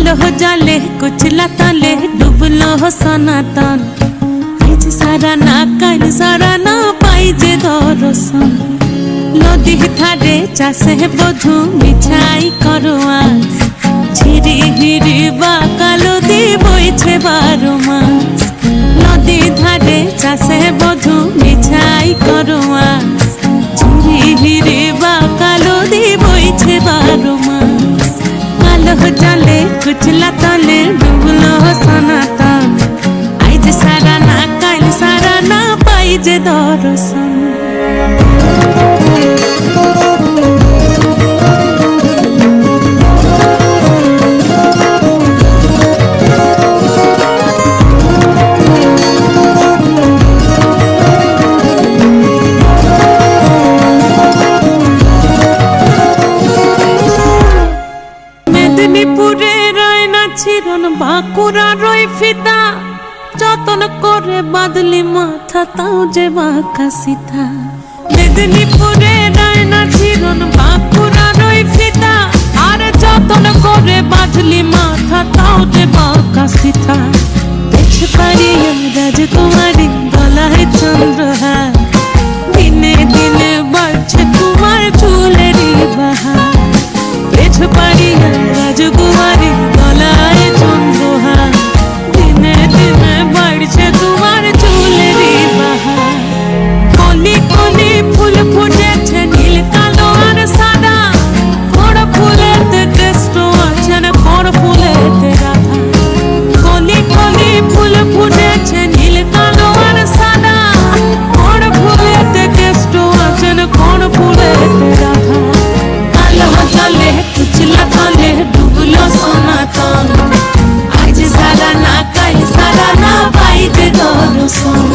কালো জলে কুচলা তলে ডুবলো সনাতন আইজ সারা না কাইল সারা না পাই যে দর্শন নদী ধারে চাষে বধু মিছাই করো আস ঝিরি হিরি বা কালো দি বইছে বারো মাস মেদিনীপুরে রয় না ছিরন বাঁকুড়া রয় ফিতা যতন করে বাদলি মাথা, তাও যে বাঁকা সীতা মেদিনীপুরে ডায়না না ছিরন বাঁকুড়া রই ফিতা আর যতন করে বাদলি মাথা, তাও যে বাঁকা সিথা transform